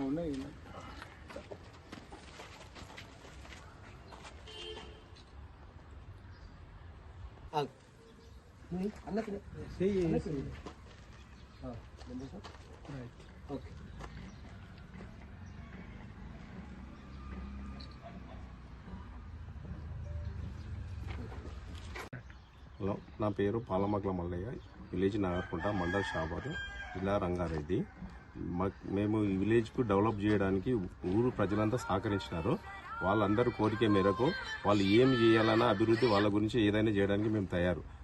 ఉన్నాయి okay hello నా పేరు పాలమగ్ల మల్లయ్య. విలేజ్ నాగర్కుంట మండల్ షాబాద్ జిల్లా రంగారెడ్డి. మా- మేము ఈ విలేజ్కు డెవలప్ చేయడానికి ఊరు ప్రజలంతా సహకరించినారు. వాళ్ళందరూ కోరిక మేరకు వాళ్ళు ఏం చేయాలన్నా అభివృద్ధి వాళ్ళ గురించి ఏదైనా చేయడానికి మేము తయారు.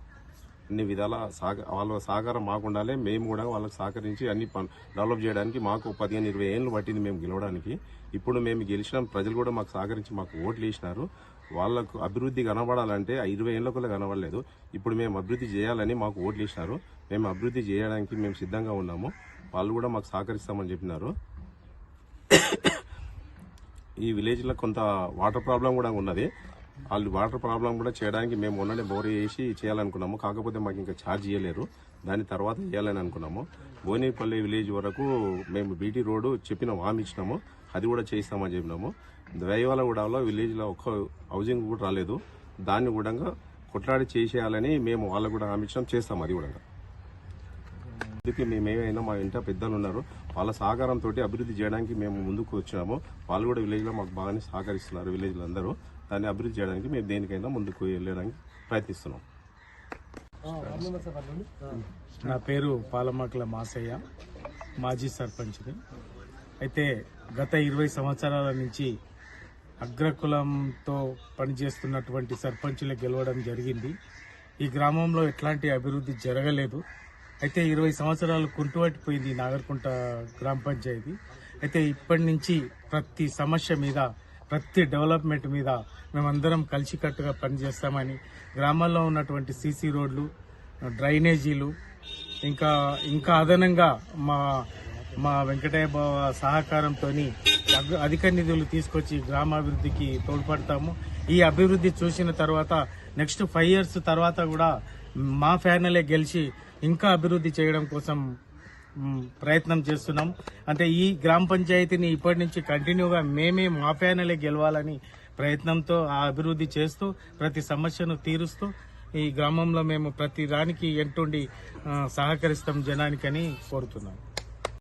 అన్ని విధాల సహక వాళ్ళ సహకారం మాకు ఉండాలి మేము కూడా వాళ్ళకి సహకరించి అన్ని డెవలప్ చేయడానికి మాకు పదిహేను ఇరవై ఏళ్ళు పట్టింది మేము గెలవడానికి. ఇప్పుడు మేము గెలిచిన. ప్రజలు కూడా మాకు సహకరించి మాకు ఓట్లు వేసినారు. వాళ్ళకు అభివృద్ధి కనబడాలంటే ఆ ఇరవై ఏళ్ళకులా కనబడలేదు. ఇప్పుడు మేము అభివృద్ధి చేయాలని మాకు ఓట్లు వేసినారు. మేము అభివృద్ధి చేయడానికి మేము సిద్ధంగా ఉన్నాము. వాళ్ళు కూడా మాకు సహకరిస్తామని చెప్పినారు. ఈ విలేజ్లో కొంత వాటర్ ప్రాబ్లం కూడా ఉన్నది. వాళ్ళు వాటర్ ప్రాబ్లం కూడా చేయడానికి మేము మొన్ననే బోర్ వేసి చేయాలనుకున్నాము. కాకపోతే మాకు ఇంకా ఛార్జ్ చేయలేరు దాని తర్వాత చేయాలని అనుకున్నాము. బోనేపల్లి విలేజ్ వరకు మేము బీటీ రోడ్డు చెప్పిన హామీ ఇచ్చినాము. అది కూడా చేయిస్తామని చెప్పినాము. దైవాలగూడలో విలేజ్లో ఒక్క హౌసింగ్ కూడా రాలేదు. దాన్ని కూడా కొట్లాడి చేసేయాలని మేము వాళ్ళకు కూడా హామీ ఇచ్చినాం చేస్తాం అది కూడా. అందుకే మేమేమైనా మా ఇంట పెద్దలు ఉన్నారు. వాళ్ళ సహకారంతో అభివృద్ధి చేయడానికి మేము ముందుకు వచ్చినాము వాళ్ళు కూడా విలేజ్లో మాకు బాగానే సహకరిస్తున్నారు విలేజ్లో అందరూ దాన్ని అభివృద్ధి చేయడానికి మేము దేనికైనా ముందుకు వెళ్ళడానికి ప్రయత్నిస్తున్నాం. నా పేరు పాలమాకల మాసయ్య మాజీ సర్పంచ్ని. అయితే గత ఇరవై సంవత్సరాల నుంచి అగ్రకులంతో పనిచేస్తున్నటువంటి సర్పంచులు గెలవడం జరిగింది. ఈ గ్రామంలో ఎట్లాంటి అభివృద్ధి జరగలేదు. అయితే ఇరవై సంవత్సరాలు కుంటువట్టిపోయింది ఈ నాగర్కుంట గ్రామ పంచాయతీ. అయితే ఇప్పటి నుంచి ప్రతి సమస్య మీద ప్రతి డెవలప్మెంట్ మీద మేమందరం కలిసికట్టుగా పనిచేస్తామని గ్రామాల్లో ఉన్నటువంటి సీసీ రోడ్లు డ్రైనేజీలు ఇంకా ఇంకా అదనంగా మా మా వెంకటయ్య బావ సహకారంతో అధిక నిధులు తీసుకొచ్చి గ్రామాభివృద్ధికి తోడ్పడతాము. ఈ అభివృద్ధి చూసిన తర్వాత నెక్స్ట్ ఫైవ్ ఇయర్స్ తర్వాత కూడా మా ఫ్యానలే గెలిచి ఇంకా అభివృద్ధి చేయడం కోసం ప్రయత్నం చేస్తున్నాం. అంటే ఈ గ్రామ పంచాయతీని ఇప్పటి నుంచి కంటిన్యూగా మేమే మా ఫ్యానలే గెలవాలని ప్రయత్నంతో ఆ అభివృద్ధి చేస్తూ ప్రతి సమస్యను తీరుస్తూ ఈ గ్రామంలో మేము ప్రతి దానికి ఎంటుండి సహకరిస్తాం జనానికని కోరుతున్నాం.